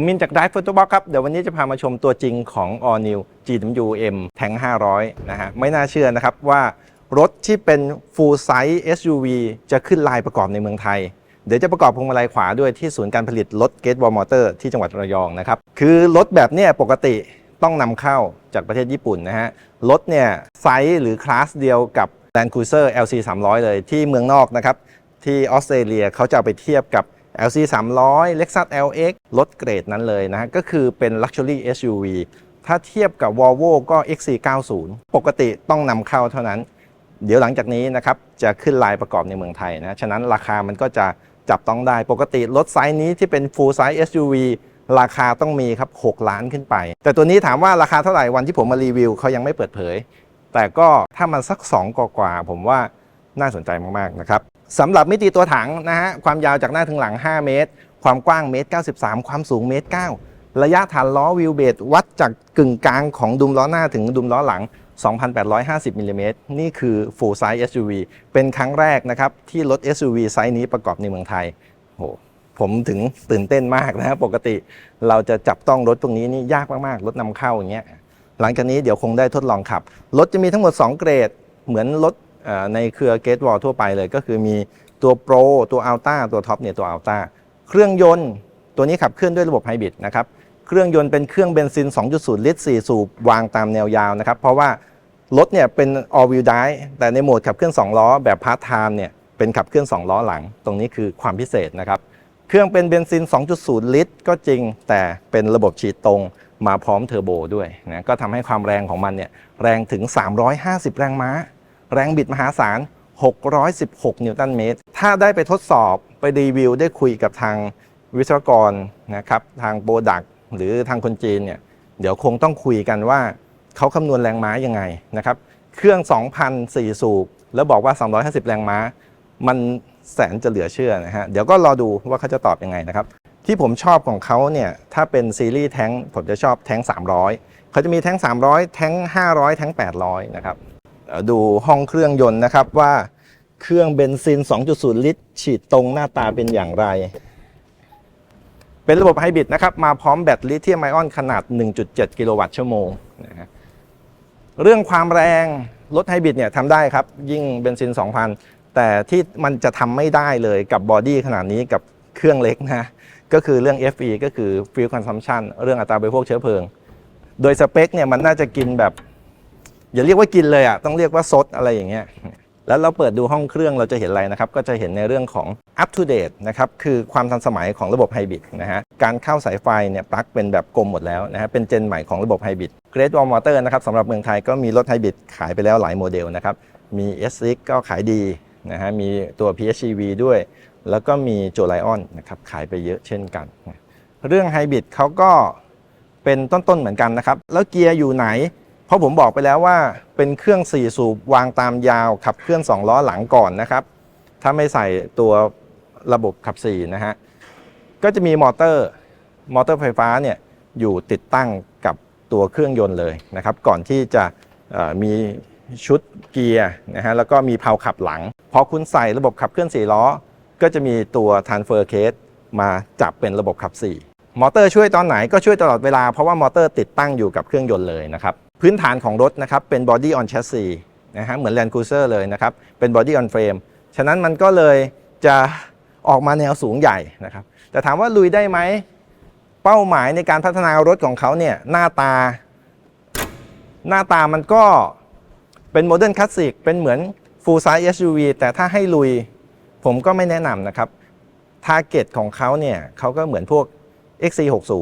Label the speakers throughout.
Speaker 1: ผมมินจาก Drive Photo Box ครับ เดี๋ยววันนี้จะพามาชมตัวจริงของ All New GWM Tank 500 นะฮะ ไม่น่าเชื่อนะครับว่ารถที่เป็น Full Size SUV จะขึ้นลายประกอบในเมืองไทย เดี๋ยวจะประกอบพวงมาลัยขวาด้วยที่ศูนย์การผลิตรถ Gate Wall Motor ที่จังหวัดระยองนะครับ คือรถแบบนี้ปกติต้องนำเข้าจากประเทศญี่ปุ่นนะฮะ รถเนี่ยไซส์หรือคลาสเดียวกับ Land Cruiser LC 300 เลยที่เมืองนอกนะครับที่ออสเตรเลียเขาจะเอาไปเทียบกับ LC 300 Lexus LX รถเกรดนั้นเลยนะฮะก็คือเป็น Luxury SUV ถ้าเทียบกับ Volvo ก็ XC90 ปกติต้องนำเข้าเท่านั้น เดี๋ยวหลังจากนี้นะครับจะขึ้นลายประกอบในเมืองไทยนะ ฉะนั้นราคามันก็จะจับต้องได้ ปกติรถไซส์นี้ที่เป็น full size SUV ราคาต้องมีครับ 6 ล้านขึ้นไป แต่ตัวนี้ถามว่าราคาเท่าไหร่วันที่ผมมารีวิวเขายังไม่เปิดเผย แต่ก็ถ้ามันสัก 2กว่าผมว่าน่าสนใจมากๆนะครับ สำหรับมิติตัวถังนะฮะความยาวจากหน้าถึงหลัง 5 เมตร ความกว้างเมตร 93 ความสูงเมตร 9 ระยะฐานล้อวิวเบสวัดจากกึ่งกลางของดุมล้อหน้าถึงดุมล้อหลัง 2,850มิลลิเมตรนี่คือ full size SUV เป็นครั้งแรกนะครับ ที่รถ SUV ไซส์นี้ประกอบในเมืองไทยโหผมถึงตื่นเต้นมากนะฮะปกติเราจะจับต้องรถตรงนี้นี่ยากมากๆ รถนำเข้าอย่างเงี้ยหลังจากนี้เดี๋ยวคงได้ทดลองขับ รถจะมีทั้งหมด 2 เกรด เหมือนรถ ในเครือเกตวอลทั่วไปเลยก็คือมีตัวโปรตัวอัลต้าตัวท็อปเนี่ยตัวอัลต้าเครื่องยนต์ตัวนี้ขับเคลื่อนด้วยระบบไฮบริดนะครับเครื่องยนต์เป็นเครื่องเบนซิน 2.0 ลิตร 4 สูบ วางตามแนวยาวนะครับ เพราะว่ารถเนี่ยเป็น all wheel drive แต่ในโหมดขับเคลื่อน 2 ล้อ แบบพาร์ทไทม์เนี่ยเป็นขับเคลื่อน 2 ล้อหลัง ตรงนี้คือความพิเศษนะครับ เครื่องเป็นเบนซิน 2.0 ลิตร ก็จริง แต่เป็นระบบฉีดตรงมาพร้อมเทอร์โบด้วยนะก็ทำให้ความแรงของมันเนี่ยแรงถึง 350 แรงม้า แรงบิดมหาศาล 616 นิวตันเมตร ถ้าได้ไปทดสอบไปรีวิวได้คุยกับทางวิศวกรนะครับทางโปรดักหรือทางคนจีนเนี่ยเดี๋ยวคงต้องคุยกันว่าเขาคำนวณแรงม้ายังไงนะครับ เครื่อง 2,004 สูบ แล้วบอกว่า 350 แรงม้า มันแสนจะเหลือเชื่อนะฮะ เดี๋ยวก็รอดูว่าเขาจะตอบยังไงนะครับ ที่ผมชอบของเขาเนี่ย ถ้าเป็นซีรีส์แท้งผมจะชอบแท้ง 300 เขาจะมีแท้ง 300 แท้ง 500 แท้ง 800 นะครับ ดูห้องเครื่องยนต์นะครับว่าเครื่องเบนซิน 2.0 ลิตร ฉีดตรงหน้าตาเป็นอย่างไร เป็นระบบไฮบริดนะครับ มาพร้อมแบตลิเธียมไอออนขนาด 1.7 กิโลวัตต์ชั่วโมงนะฮะเรื่องความแรง รถไฮบริดเนี่ยทำได้ครับ ยิ่งเบนซิน 2,000 แต่ที่มันจะทำไม่ได้เลยกับบอดี้ขนาดนี้กับเครื่องเล็กนะ ก็คือเรื่อง FE ก็คือ Fuel Consumption เรื่องอัตราบริโภคเชื้อเพลิง โดยสเปคเนี่ยมันน่าจะกินแบบ อย่าเรียกว่ากินเลยอะต้องเรียกว่าซดอะไรอย่างเงี้ยแล้วเราเปิดดูห้องเครื่องเราจะเห็นอะไรนะครับ ก็จะเห็นในเรื่องของ up to date นะครับ คือความทันสมัยของระบบไฮบริดนะฮะ การเข้าสายไฟเนี่ยปลั๊กเป็นแบบกลมหมดแล้วนะฮะ เป็นเจนใหม่ของระบบไฮบริด Great Wall Motor นะครับสำหรับเมืองไทยก็มีรถไฮบริดขายไปแล้วหลายโมเดลนะครับ มี S6 ก็ขายดีนะฮะ มีตัว PHEV ด้วย แล้วก็มีโจไลออนนะครับขายไปเยอะเช่นกัน เรื่องไฮบริดเขาก็เป็นต้นๆเหมือนกันนะครับ แล้วเกียร์อยู่ไหน เพราะผมบอกไปแล้วว่าเป็นเครื่อง4สูบวางตามยาวขับเคลื่อน2ล้อหลังก่อนนะครับ ถ้าไม่ใส่ตัวระบบขับ4นะฮะก็จะมีมอเตอร์มอเตอร์ไฟฟ้าเนี่ยอยู่ติดตั้งกับตัวเครื่องยนต์เลยนะครับ ก่อนที่จะมีชุดเกียร์นะฮะแล้วก็มีเพาขับหลังพอคุณใส่ระบบขับเคลื่อน4ล้อ ก็จะมีตัว transfer case มาจับเป็นระบบขับ4มอเตอร์ช่วยตอนไหนก็ช่วยตลอดเวลาเพราะว่ามอเตอร์ติดตั้งอยู่กับเครื่องยนต์เลยนะครับ พื้นฐานของรถนะครับเป็น body on chassis นะฮะเหมือน Land Cruiser เลยนะครับ เป็น body on frame ฉะนั้นมันก็เลยจะออกมาแนวสูงใหญ่นะครับ แต่ถามว่าลุยได้ไหม เป้าหมายในการพัฒนารถของเขาเนี่ยหน้าตา หน้าตามันก็เป็นโมเดิร์นคลาสสิกเป็นเหมือน full size SUV แต่ถ้าให้ลุยผมก็ไม่แนะนำนะครับทาร์เก็ตของเขาเนี่ยเขาก็เหมือนพวก XC60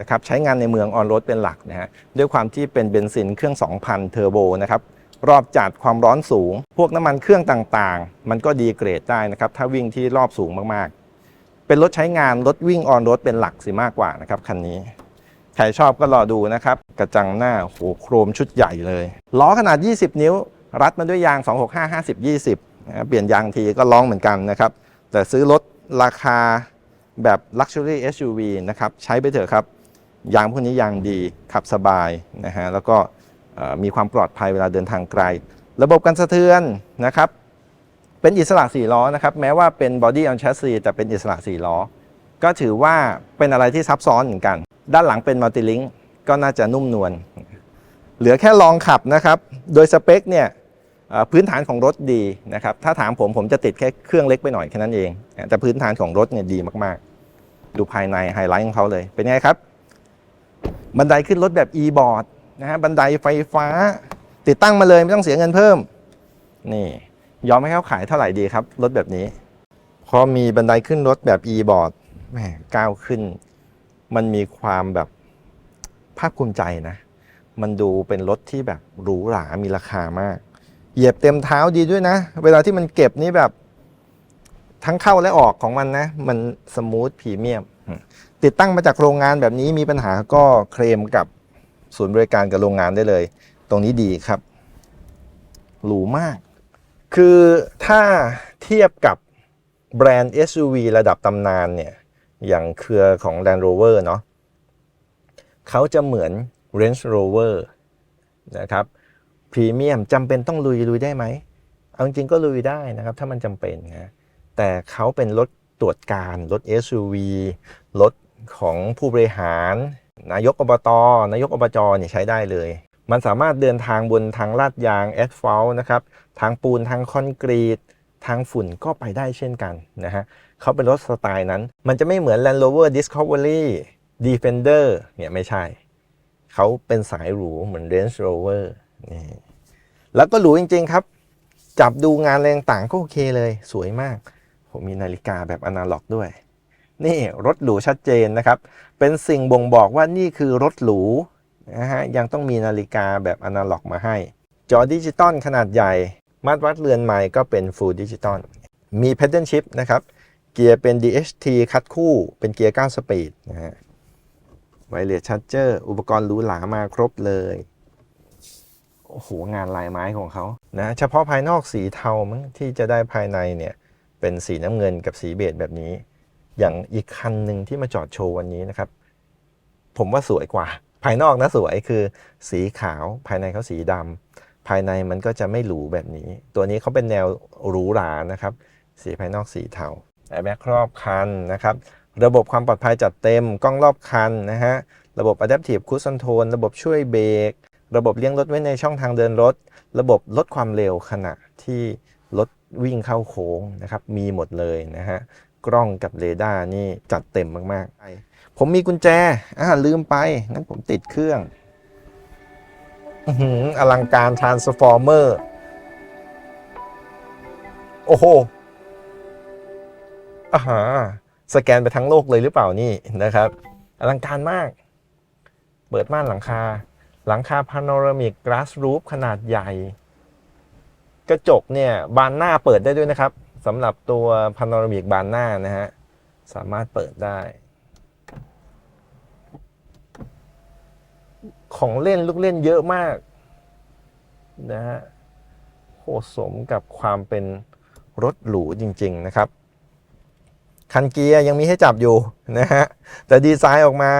Speaker 1: นะครับใช้งานในเมืองออนรถเป็นหลักนะฮะด้วยความที่เป็นเบนซินเครื่อง 2,000 เทอร์โบนะครับรอบจัดความร้อนสูง พวกน้ำมันเครื่องต่างๆ มันก็ดีเกรดได้นะครับถ้าวิ่งที่รอบสูงมากๆ เป็นรถใช้งานรถวิ่งออนรถเป็นหลักสิมากกว่านะครับคันนี้ใครชอบก็รอดูนะครับ กระจังหน้าโหโครมชุดใหญ่เลย ล้อขนาด 20 นิ้ว รัดมาด้วยยาง 265 50 20นะเปลี่ยนยางทีก็ร้องเหมือนกันนะครับ แต่ซื้อรถราคาแบบ Luxury SUV นะครับ ใช้ไปเถอะครับ ยางพวกนี้ยางดีขับสบายนะฮะแล้วก็มีความปลอดภัยเวลาเดินทางไกล ระบบกันสะเทือนนะครับ เป็นอิสระ4ล้อนะครับ แม้ว่าเป็น Body on Chassis แต่เป็นอิสระ4ล้อ ก็ถือว่าเป็นอะไรที่ซับซ้อนเหมือนกัน ด้านหลังเป็นมัลติลิงก์ก็น่าจะนุ่มนวลเหลือแค่ลองขับนะครับ โดยสเปคเนี่ยพื้นฐานของรถดีนะครับ ถ้าถามผมผมจะติดแค่เครื่องเล็กไปหน่อยแค่นั้นเอง แต่พื้นฐานของรถเนี่ยดีมากๆ ดูภายในไฮไลท์ของเขาเลย เป็นไงครับ บันไดขึ้นรถแบบ e-board นะฮะบันไดไฟฟ้า ติดตั้งมาเลยไม่ต้องเสียเงินเพิ่ม นี่ ยอมให้เขาขายเท่าไหร่ดีครับ รถแบบนี้ พอมีบันไดขึ้นรถแบบ e-board แหมก้าวขึ้น มันมีความแบบภาคภูมิใจนะ มันดูเป็นรถที่แบบหรูหรา มีราคามาก เหยียบเต็มเท้าดีด้วยนะ เวลาที่มันเก็บนี่แบบ ทั้งเข้าและออกของมันนะ มันสมูทพรีเมียมติดตั้งมาจากโรงงานแบบนี้มีปัญหาก็เคลมกับศูนย์บริการกับโรงงานได้เลย ตรงนี้ดีครับ หรูมาก คือถ้าเทียบกับแบรนด์ SUV ระดับตำนานเนี่ยอย่างเครือของ Land Rover เนาะเขาจะเหมือน Range Rover นะครับพรีเมียมจำเป็นต้องลุยลุยได้ไหมเอาจริงๆก็ลุยได้นะครับ ถ้ามันจำเป็นนะ แต่เขาเป็นรถตรวจการรถ SUV รถของผู้บริหาร นายกอบตนายกอบจเนี่ยใช้ได้เลย มันสามารถเดินทางบนทางลาดยางแอสฟัลต์นะครับทางปูนทางคอนกรีต ทางฝุ่นก็ไปได้เช่นกันนะฮะเขาเป็นรถสไตล์นั้น มันจะไม่เหมือน Land Rover Discovery Defender เนี่ยไม่ใช่ เขาเป็นสายหรูเหมือน Range Rover นี่แล้วก็หรูจริง ๆ ครับ จับดูงานแรงต่างก็โอเคเลย สวยมาก ผมมีนาฬิกาแบบอนาล็อกด้วย นี่รถหรูชัดเจนนะครับ เป็นสิ่งบ่งบอกว่านี่คือรถหรูนะฮะยังต้องมีนาฬิกาแบบอนาล็อกมาให้ จอดิจิตอลขนาดใหญ่ มาตรวัดเรือนไมล์ก็เป็น Full Digital มี Pedal Shift นะครับ เกียร์เป็น DHT คัดคู่ เป็นเกียร์9สปีดนะฮะไวเลสชั r เจอร์อุปกรณ์หรูหรามาครบเลย โอ้โห งานลายไม้ของเขานะ เฉพาะภายนอกสีเทามั้งที่จะได้ภายในเนี่ย เป็นสีน้ำเงินกับสีเบจแบบนี้ อย่างอีกคันหนึ่งที่มาจอดโชว์วันนี้นะครับ ผมว่าสวยกว่า ภายนอกนะสวยคือสีขาวภายในเขาสีดำภายในมันก็จะไม่หรูแบบนี้ ตัวนี้เขาเป็นแนวหรูหรานะครับ สีภายนอกสีเทาแอร์แบ็กครอบคันนะครับ ระบบความปลอดภัยจัดเต็มกล้องรอบคันนะฮะระบบ Adaptive Cruise Control ระบบช่วยเบรกระบบเลี้ยงรถไว้ในช่องทางเดินรถ ระบบลดความเร็วขณะที่ วิ่งเข้าโค้งนะครับมีหมดเลยนะฮะกล้องกับเรดาร์นี่จัดเต็มมากๆ ผมมีกุญแจอ่าลืมไปงั้นผมติดเครื่องอลังการ Transformer โอ้โหอ่าหาสแกนไปทั้งโลกเลยหรือเปล่านี่นะครับ อลังการมาก เปิดม่านหลังคา หลังคาพาโนรามิก glass roof ขนาดใหญ่ กระจกเนี่ยบานหน้าเปิดได้ด้วยนะครับสำหรับตัวพาโนรามิกบานหน้านะฮะสามารถเปิดได้ ของเล่นลูกเล่นเยอะมากนะฮะโหสมกับความเป็นรถหรูจริง ๆ นะครับ คันเกียร์ยังมีให้จับอยู่นะฮะแต่ดีไซน์ออกมา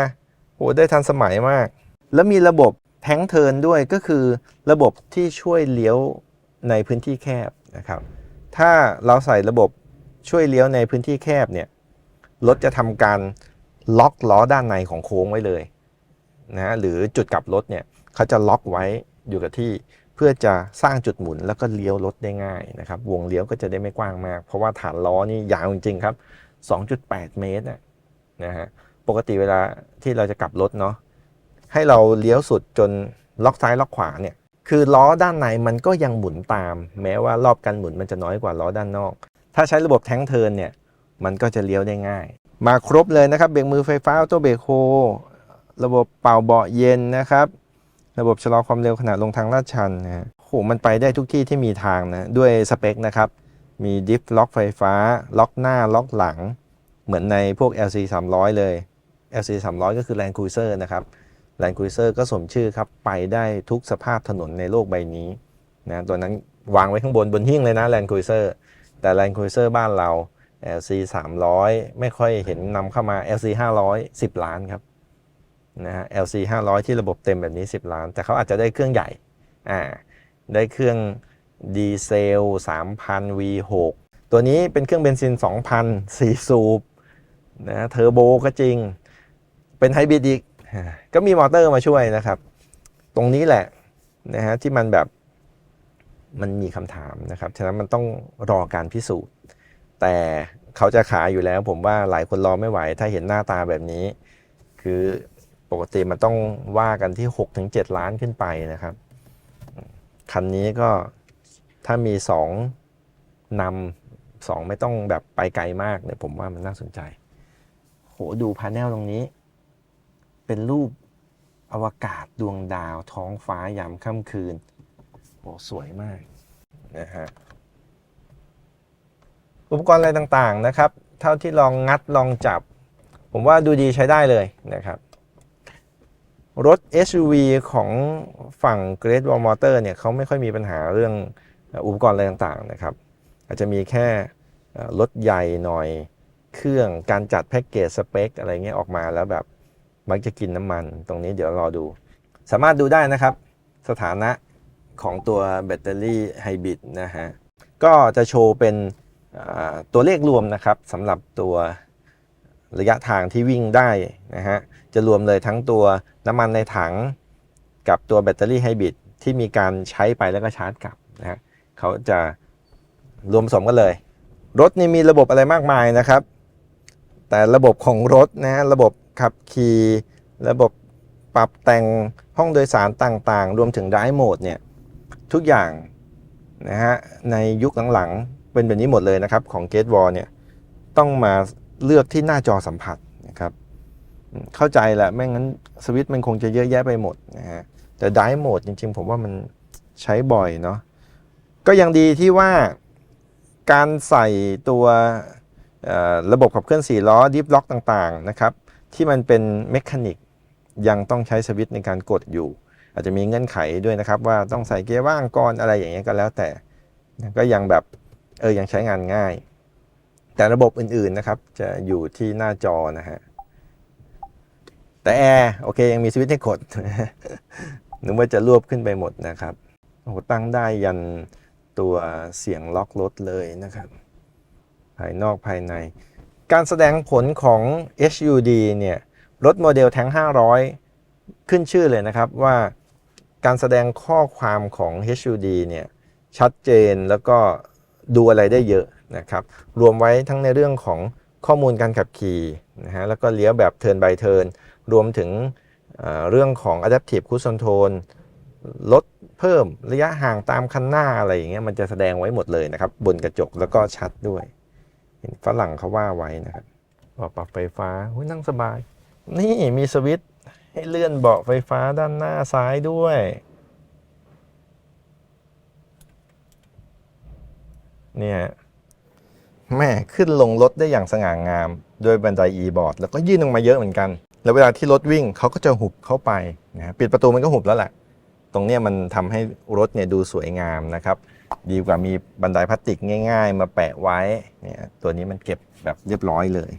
Speaker 1: โหได้ทันสมัยมาก แล้วมีระบบแท้งเทินด้วยก็คือระบบที่ช่วยเลี้ยว ในพื้นที่แคบนะครับ ถ้าเราใส่ระบบช่วยเลี้ยวในพื้นที่แคบเนี่ยรถจะทำการล็อกล้อด้านในของโค้งไว้เลยนะฮะหรือจุดกลับรถเนี่ยเขาจะล็อกไว้อยู่กับที่เพื่อจะสร้างจุดหมุนแล้วก็เลี้ยวรถได้ง่ายนะครับ วงเลี้ยวก็จะได้ไม่กว้างมาก เพราะว่าฐานล้อนี่ยาวจริงๆครับ 2.8 เมตรนะฮะปกติเวลาที่เราจะกลับรถเนาะให้เราเลี้ยวสุดจนล็อกซ้ายล็อกขวาเนี่ย คือล้อด้านในมันก็ยังหมุนตาม แม้ว่ารอบการหมุนมันจะน้อยกว่าล้อด้านนอก ถ้าใช้ระบบแท้งเทิร์นเนี่ยมันก็จะเลี้ยวได้ง่าย มาครบเลยนะครับเบรกมือไฟฟ้าออโต้เบรกโฮระบบเป่าเบาะเย็นนะครับ ระบบชะลอความเร็วขณะลงทางลาดชันนะฮะโหมันไปได้ทุกที่ที่มีทางนะด้วยสเปคนะครับมีดิฟล็อกไฟฟ้า ล็อกหน้าล็อกหลัง เหมือนในพวก LC 300 เลย LC 300 ก็คือ Land Cruiser นะครับ Land Cruiser ก็สมชื่อครับ ไปได้ทุกสภาพถนนในโลกใบนี้นะตัวนั้นวางไว้ข้างบนบนหิ้งเลยนะ Land Cruiser แต่ Land Cruiser บ้านเรา LC 300 ไม่ค่อยเห็นนำเข้ามา LC 500 10 ล้านครับนะฮะ LC 500 ที่ระบบเต็มแบบนี้ 10 ล้าน แต่เขาอาจจะได้เครื่องใหญ่อ่าได้เครื่องดีเซล 3,000 V6 ตัวนี้เป็นเครื่องเบนซิน 2,000 4 สูบนะเทอร์โบก็จริง เป็นไฮบริดอีก ก็มีมอเตอร์มาช่วยนะครับ ตรงนี้แหละนะฮะที่มันแบบมันมีคำถามนะครับ ฉะนั้นมันต้องรอการพิสูจน์ แต่เขาจะขายอยู่แล้ว ผมว่าหลายคนรอไม่ไหว ถ้าเห็นหน้าตาแบบนี้ คือปกติมันต้องว่ากันที่ 6-7 ล้านขึ้นไปนะครับ คันนี้ก็ถ้ามี 2นำสองไม่ต้องแบบไปไกลมากเนี่ยผมว่ามันน่าสนใจ โหดูพาเนลตรงนี้ เป็นรูปอวกาศดวงดาวท้องฟ้ายามค่ำคืนโหสวยมากนะฮะอุปกรณ์อะไรต่างๆนะครับ เท่าที่ลองงัดลองจับ ผมว่าดูดีใช้ได้เลยนะครับ รถ SUV ของฝั่ง Great Wall Motor เนี่ยเขาไม่ค่อยมีปัญหาเรื่องอุปกรณ์อะไรต่างๆนะครับ อาจจะมีแค่รถใหญ่หน่อยเครื่องการจัดแพ็กเกจสเปคอะไรเงี้ยออกมาแล้วแบบ มักจะกินน้ำมันตรงนี้เดี๋ยวรอดู สามารถดูได้นะครับ สถานะของตัวแบตเตอรี่ไฮบริดนะฮะ ก็จะโชว์เป็นตัวเลขรวมนะครับสำหรับตัวระยะทางที่วิ่งได้นะฮะ จะรวมเลยทั้งตัวน้ำมันในถัง กับตัวแบตเตอรี่ไฮบริดที่มีการใช้ไปแล้วก็ชาร์จกลับนะฮะเขาจะรวมผสมกันเลย รถนี่มีระบบอะไรมากมายนะครับ แต่ระบบของรถนะระบบ ขับขี่ระบบปรับแต่งห้องโดยสารต่างๆ รวมถึง Drive Mode เนี่ยทุกอย่างนะฮะในยุคหลังๆ เป็นแบบนี้หมดเลยนะครับของ Gate Wall เนี่ยต้องมาเลือกที่หน้าจอสัมผัสนะครับเข้าใจแหละไม่งั้นสวิตช์มันคงจะเยอะแยะไปหมดนะฮะแต่ Drive Mode จริงๆ ผมว่ามันใช้บ่อยเนาะก็ยังดีที่ว่าการใส่ตัวระบบขับเคลื่อน4ล้อดิฟล็อกต่างๆนะครับ ที่มันเป็นเมคานิกยังต้องใช้สวิตช์ในการกดอยู่ อาจจะมีเงื่อนไขด้วยนะครับ ว่าต้องใส่เกียร์ว่างก่อนอะไรอย่างเงี้ยก็แล้วแต่ก็ยังแบบเออยังใช้งานง่าย แต่ระบบอื่นๆนะครับ จะอยู่ที่หน้าจอนะฮะแต่แอร์โอเคยังมีสวิตช์ให้กดนึกว่าจะรวบขึ้นไปหมดนะครับโอ้ตั้งได้ยันตัวเสียงล็อกรถเลยนะครับ ภายนอกภายใน การแสดงผลของ HUD เนี่ยรถโมเดลแทง500 ขึ้นชื่อเลยนะครับว่าการแสดงข้อความของ HUD เนี่ยชัดเจนแล้วก็ดูอะไรได้เยอะนะครับรวมไว้ทั้งในเรื่องของข้อมูลการขับขี่นะฮะแล้วก็เลี้ยวแบบ turn by turn รวมถึงเรื่องของ adaptive cruise control ลดเพิ่มระยะห่างตามคันหน้าอะไรอย่างเงี้ยมันจะแสดงไว้หมดเลยนะครับบนกระจกแล้วก็ชัดด้วย เห็นฝรั่งเขาว่าไว้นะครับเบาะปรับไฟฟ้านั่งสบาย นี่มีสวิตช์ให้เลื่อนเบาะไฟฟ้าด้านหน้าซ้ายด้วย เนี่ยแม่ขึ้นลงรถได้อย่างสง่างาม โดยบันได e-board แล้วก็ยื่นลงมาเยอะเหมือนกัน แล้วเวลาที่รถวิ่งเขาก็จะหุบเข้าไปนะปิดประตูมันก็หุบแล้วแหละ ตรงนี้มันทำให้รถเนี่ยดูสวยงามนะครับ ดีกว่ามีบันไดพลาสติกง่าย ๆ มาแปะไว้เนี่ยตัวนี้มันเก็บแบบเรียบร้อยเลย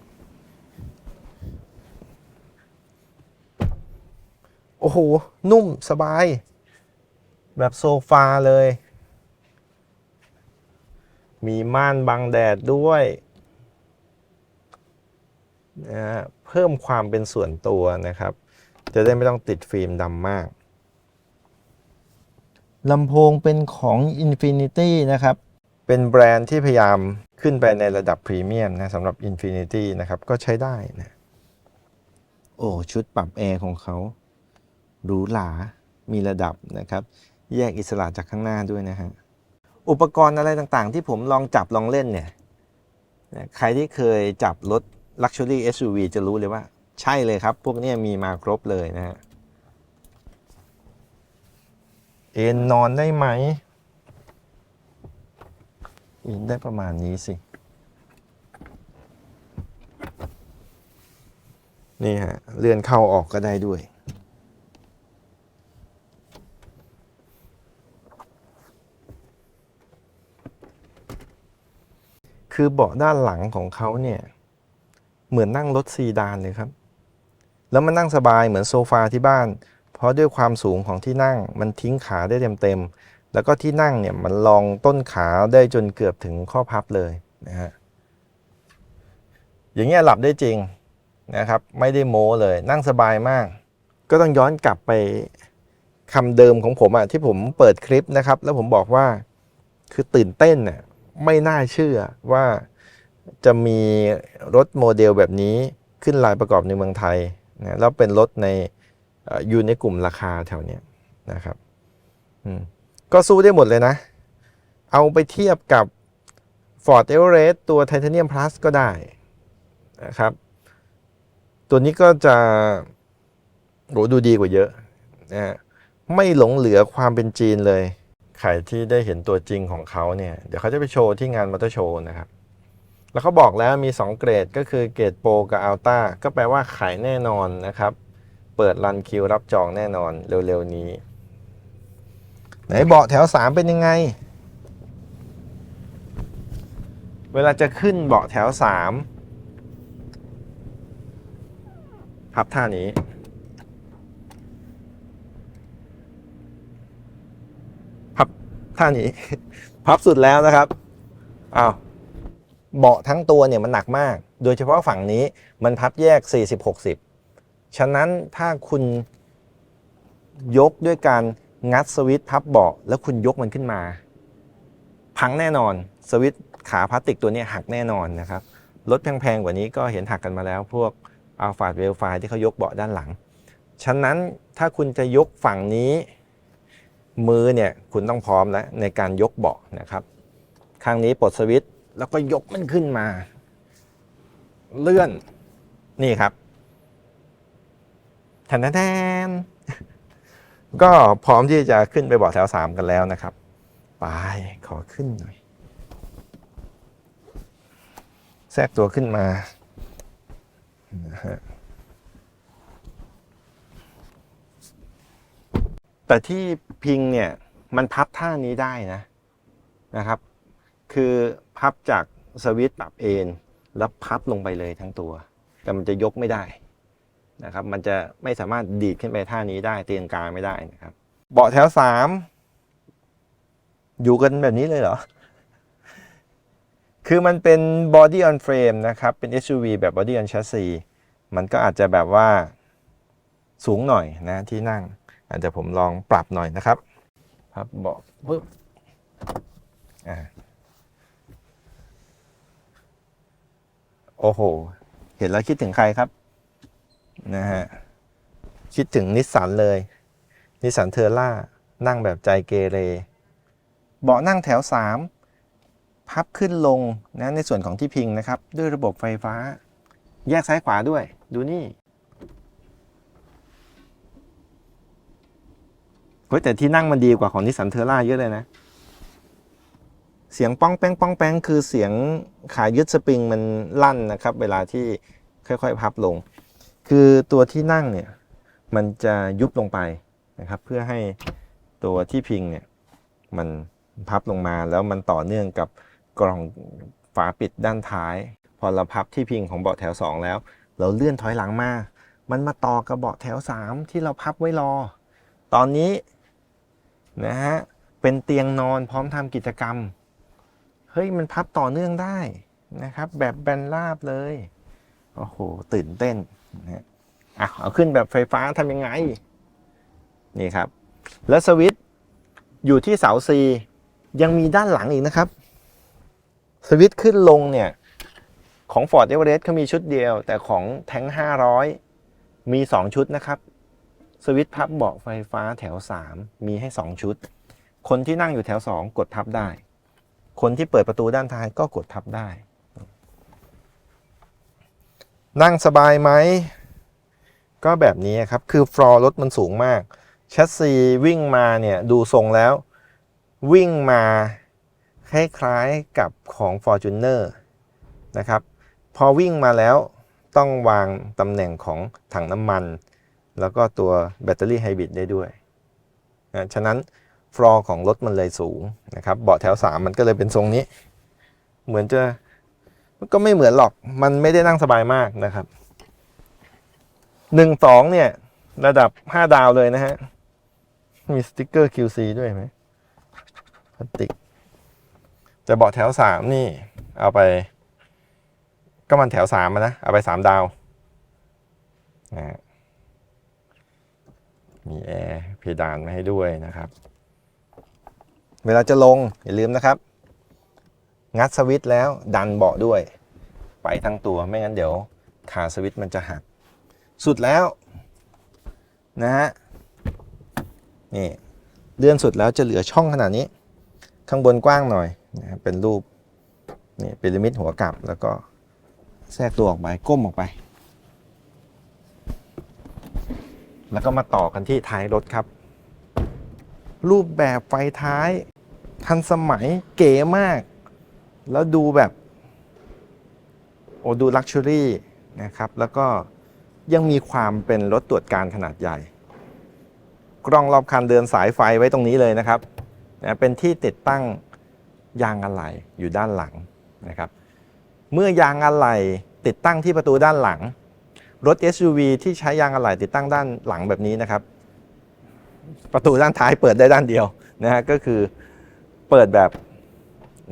Speaker 1: โอ้โห นุ่มสบาย แบบโซฟาเลย มีม่านบังแดดด้วยนะฮะเพิ่มความเป็นส่วนตัวนะครับ จะได้ไม่ต้องติดฟิล์มดำมาก ลำโพงเป็นของ Infinity นะครับ เป็นแบรนด์ที่พยายามขึ้นไปในระดับพรีเมียมนะสำหรับ Infinity นะครับ ก็ใช้ได้นะ โอ้ ชุดปรับแอร์ของเขาหรูหรา มีระดับนะครับ แยกอิสระจากข้างหน้าด้วยนะฮะ อุปกรณ์อะไรต่างๆ ที่ผมลองจับลองเล่นเนี่ย ใครที่เคยจับรถ Luxury SUV จะรู้เลยว่า ใช่เลยครับ พวกนี้มีมาครบเลยนะฮะ เอนนอนได้ไหมเอนได้ประมาณนี้สิ นี่ฮะ เลื่อนเข้าออกก็ได้ด้วย คือเบาะด้านหลังของเขาเนี่ย เหมือนนั่งรถซีดานเลยครับ แล้วมันนั่งสบายเหมือนโซฟาที่บ้าน เพราะด้วยความสูงของที่นั่งมันทิ้งขาได้เต็มๆ แล้วก็ที่นั่งเนี่ยมันรองต้นขาได้จนเกือบถึงข้อพับเลยนะฮะ อย่างเงี้ยหลับได้จริงนะครับ ไม่ได้โม้เลยนั่งสบายมาก ก็ต้องย้อนกลับไปคำเดิมของผมอะที่ผมเปิดคลิปนะครับ แล้วผมบอกว่าคือตื่นเต้นน่ะไม่น่าเชื่อว่าจะมีรถโมเดลแบบนี้ขึ้นลายประกอบในเมืองไทยนะแล้วเป็นรถใน อยู่ในกลุ่มราคาแถวเนี้ยนะครับก็สู้ได้หมดเลยนะ เอาไปเทียบกับ Ford Everest ตัว Titanium Plus ก็ได้นะครับ ตัวนี้ก็จะโหดูดีกว่าเยอะนะฮะไม่หลงเหลือความเป็นจีนเลย ใครที่ได้เห็นตัวจริงของเขาเนี่ย เดี๋ยวเขาจะไปโชว์ที่งานมอเตอร์โชว์นะครับ แล้วเขาบอกแล้วมี 2 เกรดก็คือเกรดโปรกับอัลต้าก็แปลว่าขายแน่นอนนะครับ เปิดรันคิวรับจองแน่นอนเร็วๆนี้ ไหนเบาะแถว 3 เป็นยังไง เวลาจะขึ้นเบาะแถว 3 พับท่านี้ พับท่านี้ พับสุดแล้วนะครับอ้าวเบาะทั้งตัวเนี่ยมันหนักมาก โดยเฉพาะฝั่งนี้มันพับแยก 40-60 ฉะนั้นถ้าคุณยกด้วยการงัดสวิตช์พับเบาะแล้วคุณยกมันขึ้นมา พังแน่นอน สวิตช์ขาพลาสติกตัวนี้หักแน่นอนนะครับรถแพงๆกว่านี้ก็เห็นหักกันมาแล้ว พวกอัลฟาดเวลไฟที่เขายกเบาะด้านหลัง ฉะนั้นถ้าคุณจะยกฝั่งนี้ มือเนี่ยคุณต้องพร้อมแล้วในการยกเบาะนะครับข้างนี้ปลดสวิตช์แล้วก็ยกมันขึ้นมา เลื่อนนี่ครับ ทนแทนๆก็พร้อมที่จะขึ้นไปบาะแถวสามกันแล้วนะครับ ไปขอขึ้นหน่อย แทรกตัวขึ้นมานะฮะแต่ที่พิงเนี่ยมันพับท่านี้ได้นะนะครับ คือพับจากสวิตช์ปรับเอนแล้วพับลงไปเลยทั้งตัว แต่มันจะยกไม่ได้ นะครับ มันจะไม่สามารถดีดขึ้นไปท่านี้ได้เตียงกาไม่ได้นะครับ เบาะแถวสามอยู่กันแบบนี้เลยเหรอ คือมันเป็น body on frame นะครับ เป็น SUV แบบ body on chassis มันก็อาจจะแบบว่าสูงหน่อยนะที่นั่ง อาจจะผมลองปรับหน่อยนะครับพับเบาะปึ๊บอ่าโอ้โห เห็นแล้วคิดถึงใครครับ นะฮะ คิดถึงนิสสันเลย นิสสันเทอร่า นั่งแบบใจเกเร เบาะนั่งแถว 3 พับขึ้นลงนะในส่วนของที่พิงนะครับ ด้วยระบบไฟฟ้า แยกซ้ายขวาด้วย ดูนี่เฮ้ยแต่ที่นั่งมันดีกว่าของนิสสันเทอร่าเยอะเลยนะ เสียงป้องแป้งป้องแป้งคือเสียงขายึดสปริงมันลั่นนะครับ เวลาที่ค่อยๆ พับลง คือตัวที่นั่งเนี่ยมันจะยุบลงไปนะครับ เพื่อให้ตัวที่พิงเนี่ยมันพับลงมาแล้วมันต่อเนื่องกับกล่องฝาปิดด้านท้าย พอเราพับที่พิงของเบาะแถว 2 แล้ว เราเลื่อนถอยหลังมา มันมาต่อกับเบาะแถว 3 ที่เราพับไว้รอ ตอนนี้นะฮะเป็นเตียงนอนพร้อมทำกิจกรรม เฮ้ยมันพับต่อเนื่องได้นะครับ แบบแบนราบเลย โอ้โห ตื่นเต้น นะอะเอาขึ้นแบบไฟฟ้าทำยังไง นี่ครับ แล้วสวิตช์อยู่ที่เสา C ยังมีด้านหลังอีกนะครับ สวิตช์ขึ้นลงเนี่ย ของ Ford Everest เขามีชุดเดียว แต่ของแทง500 มี 2 ชุดนะครับ สวิตช์พับเบาะไฟฟ้าแถว 3 มีให้ 2 ชุด คนที่นั่งอยู่แถว 2 กดพับได้ คนที่เปิดประตูด้านท้ายก็กดพับได้ นั่งสบายไหม ก็แบบนี้ครับ คือฟลอร์รถมันสูงมาก แชสซีวิ่งมาเนี่ย ดูทรงแล้ว วิ่งมาคล้ายๆกับของ Fortuner นะครับ พอวิ่งมาแล้วต้องวางตำแหน่งของถังน้ำมัน แล้วก็ตัวแบตเตอรี่ไฮบริดได้ด้วยนะฉะนั้นฟลอร์ของรถมันเลยสูงนะครับ เบาะแถว 3 มันก็เลยเป็นทรงนี้ เหมือนจะ ก็ไม่เหมือนหรอกมันไม่ได้นั่งสบายมากนะครับหนึ่งสองเนี่ย ระดับ5ดาวเลยนะฮะ มีสติกเกอร์ QC ด้วยไหมพลาสติก แต่เบาะแถว3นี่ เอาไป ก็มันแถวสามนะ เอาไปสามดาวนะฮะมีแอร์เพดานมาให้ด้วยนะครับ เวลาจะลง อย่าลืมนะครับ งัดสวิตช์แล้วดันเบาะด้วย ไปทั้งตัวไม่งั้นเดี๋ยวขาสวิตช์มันจะหัก สุดแล้วนะฮะนี่เลื่อนสุดแล้วจะเหลือช่องขนาดนี้ ข้างบนกว้างหน่อยนะเป็นรูปนี่พีระมิดหัวกลับแล้วก็แทรกตัวออกไปก้มออกไป แล้วก็มาต่อกันที่ท้ายรถครับ รูปแบบไฟท้ายทันสมัยเก๋มาก แล้วดูแบบ โอ้ดูลักชัวรี่นะครับ แล้วก็ยังมีความเป็นรถตรวจการขนาดใหญ่ กล้องรอบคันเดินสายไฟไว้ตรงนี้เลยนะครับนะเป็นที่ติดตั้งยางอะไหล่อยู่ด้านหลังนะครับ เมื่อยางอะไหล่ติดตั้งที่ประตูด้านหลัง รถ SUV ที่ใช้ยางอะไหล่ติดตั้งด้านหลังแบบนี้นะครับ ประตูด้านท้ายเปิดได้ด้านเดียวนะฮะก็คือเปิดแบบ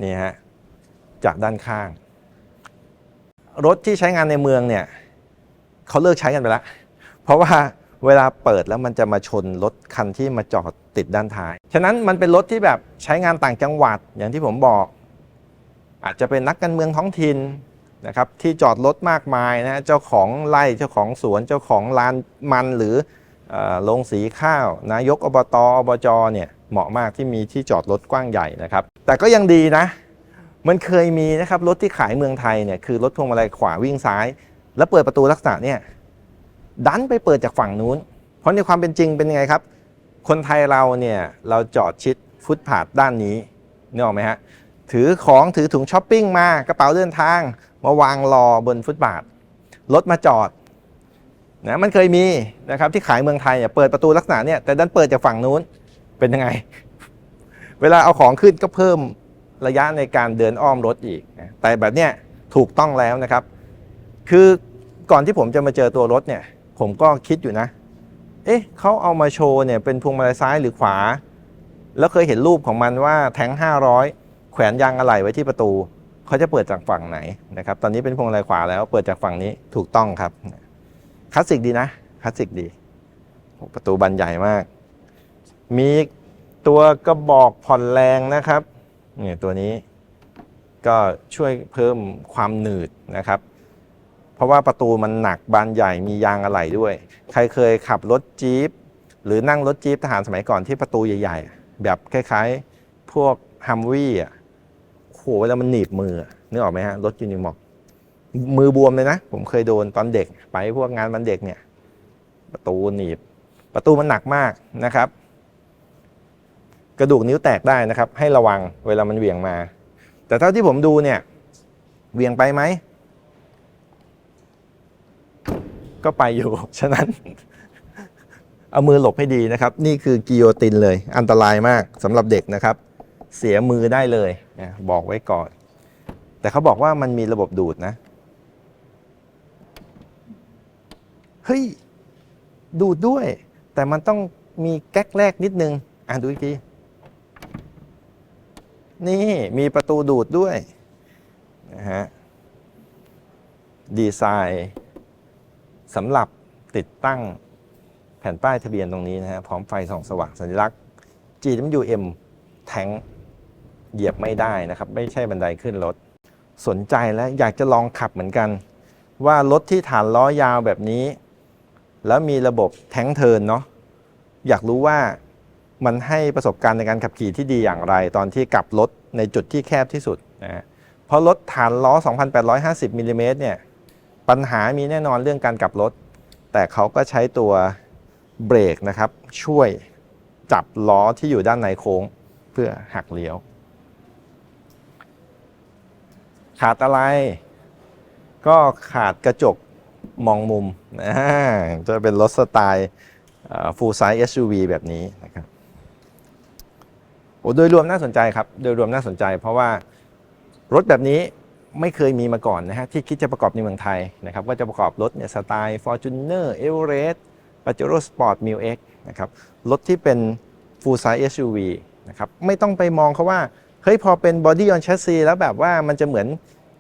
Speaker 1: นี่ฮะ จากด้านข้าง รถที่ใช้งานในเมืองเนี่ยเขาเลิกใช้กันไปแล้วเพราะว่าเวลาเปิดแล้วมันจะมาชนรถคันที่มาจอดติดด้านท้าย ฉะนั้นมันเป็นรถที่แบบใช้งานต่างจังหวัดอย่างที่ผมบอก อาจจะเป็นนักการเมืองท้องถิ่นนะครับที่จอดรถมากมายนะเจ้าของไร่เจ้าของสวนเจ้าของลานมันหรือเอ่อโรงสีข้าว นายกอบตอบจเนี่ยเหมาะมากที่มีที่จอดรถกว้างใหญ่นะครับ แต่ก็ยังดีนะ มันเคยมีนะครับรถที่ขายเมืองไทยเนี่ยคือรถพวงมาลัยขวาวิ่งซ้าย แล้วเปิดประตูลักษณะเนี่ยดันไปเปิดจากฝั่งนู้น เพราะในความเป็นจริงเป็นยังไงครับ คนไทยเราเนี่ยเราจอดชิดฟุตผาดด้านนี้นึกออกไหมฮะถือของถือถุงช้อปปิ้งมากระเป๋าเดินทาง มาวางรอบนฟุตบาทรถมาจอดนะมันเคยมีนะครับที่ขายเมืองไทยเนี่ยเปิดประตูลักษณะเนี่ยแต่ดันเปิดจากฝั่งนู้นเป็นยังไง เวลาเอาของขึ้นก็เพิ่ม ระยะในการเดินอ้อมรถอีก แต่แบบเนี้ยถูกต้องแล้วนะครับ คือก่อนที่ผมจะมาเจอตัวรถเนี่ย ผมก็คิดอยู่นะ เอ๊ะเขาเอามาโชว์เนี่ยเป็นพวงมาลัยซ้ายหรือขวา แล้วเคยเห็นรูปของมันว่าแทง500 แขวนยางอะไหล่ไว้ที่ประตู เขาจะเปิดจากฝั่งไหนนะครับ ตอนนี้เป็นพวงมาลัยขวาแล้วเปิดจากฝั่งนี้ถูกต้องครับคลาสสิกดีนะคลาสสิกดี ประตูบานใหญ่มาก มีตัวกระบอกผ่อนแรงนะครับ เนี่ยตัวนี้ก็ช่วยเพิ่มความหนืดนะครับ เพราะว่าประตูมันหนักบานใหญ่มียางอะไหล่ด้วย ใครเคยขับรถจี๊ปหรือนั่งรถจี๊ปทหารสมัยก่อนที่ประตูใหญ่ ๆ แบบคล้ายๆพวกฮัมวี่อะโหเวลามันหนีบมือนึกออกไหมฮะรถยูนิมอกมือบวมเลยนะ ผมเคยโดนตอนเด็ก ไปพวกงานวันเด็กเนี่ย ประตูหนีบ ประตูมันหนักมากนะครับ กระดูกนิ้วแตกได้นะครับ ให้ระวังเวลามันเหวี่ยงมา แต่เท่าที่ผมดูเนี่ยเหวี่ยงไปไหม ก็ไปอยู่ ฉะนั้น เอามือหลบให้ดีนะครับ นี่คือกิโยตินเลย อันตรายมากสำหรับเด็กนะครับ เสียมือได้เลยนะบอกไว้ก่อน แต่เขาบอกว่ามันมีระบบดูดนะ เฮ้ย ดูดด้วย แต่มันต้องมีแก๊กแรกนิดนึง อะดูอีกที นี่มีประตูดูดด้วยนะฮะดีไซน์สำหรับติดตั้งแผ่นป้ายทะเบียนตรงนี้นะฮะพร้อมไฟส่องสว่างสัญลักษณ์ GWM แทงเหยียบไม่ได้นะครับ ไม่ใช่บันไดขึ้นรถ สนใจและอยากจะลองขับเหมือนกัน ว่ารถที่ฐานล้อยาวแบบนี้ แล้วมีระบบแทงเทินเนาะอยากรู้ว่า มันให้ประสบการณ์ในการขับขี่ที่ดีอย่างไร ตอนที่กลับรถในจุดที่แคบที่สุดนะฮะเพราะรถฐานล้อ 2,850มิลลิเมตรเนี่ยปัญหามีแน่นอนเรื่องการกลับรถ แต่เขาก็ใช้ตัวเบรกนะครับ ช่วยจับล้อที่อยู่ด้านในโค้งเพื่อหักเลี้ยว ขาดอะไร ก็ขาดกระจกมองมุมนะจะเป็นรถสไตล์ full size SUV แบบนี้นะครับ โอ้โดยรวมน่าสนใจครับ โดยรวมน่าสนใจ เพราะว่ารถแบบนี้ไม่เคยมีมาก่อนนะฮะที่คิดจะประกอบในเมืองไทยนะครับก็จะประกอบรถเนี่ยสไตล์ Fortuner Everest Pajero Sport m i l X นะครับรถที่เป็น full size SUV นะครับไม่ต้องไปมองเขาว่าเฮ้ยพอเป็น body on chassis แล้วแบบว่ามันจะเหมือน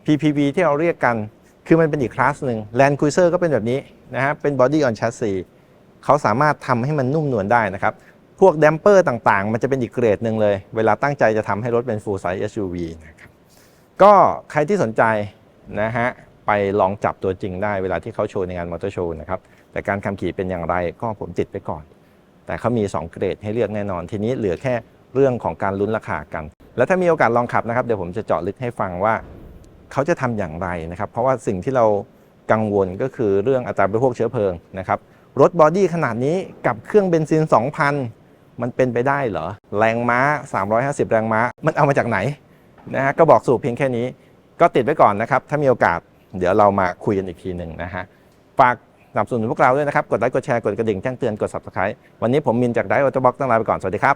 Speaker 1: PPV ที่เราเรียกกันคคือมันเป็นอีกคลาสหนึ่ง Land Cruiser ก็เป็นแบบนี้นะฮะเป็น Body on Chassis เขาสามารถทำให้มันนุ่มนวลได้นะครับ พวก d ดมเปอร์ต่างๆ มันจะเป็นอีกเกรดหนึ่งเลย เวลาตั้งใจจะทำให้รถเป็น full size SUV นะครับก็ใครที่สนใจนะฮะไปลองจับตัวจริงได้เวลาที่เขาโชว์ในงานมอเตอร์โชว์นะครับ แต่การขับขี่เป็นอย่างไรก็ผมติดไปก่อน แต่เขามี 2 เกรดให้เลือกแน่นอน ทีนี้เหลือแค่เรื่องของการลุ้นราคากัน แล้วถ้ามีโอกาสลองขับนะครับเดี๋ยวผมจะเจาะลึกให้ฟังว่า เขาจะทำอย่างไรนะครับ เพราะว่าสิ่งที่เรากังวลก็คือเรื่องอัตราบริโภคเชื้อเพลิงนะครับรถบอดี้ขนาดนี้กับเครื่องเบนซิน 2,000 มันเป็นไปได้เหรอ แรงม้า 350 แรงม้า มันเอามาจากไหนนะฮะก็บอกสูตรเพียงแค่นี้ ก็ติดไว้ก่อนนะครับ ถ้ามีโอกาสเดี๋ยวเรามาคุยกันอีกทีหนึ่งนะฮะฝากสนับสนุนพวกเราด้วยนะครับ กดไลค์กดแชร์กดกระดิ่งแจ้งเตือนกด subscribe วันนี้ผมมินจากไดโอ t ตบ็อกต้องลาไปก่อนสวัสดีครับ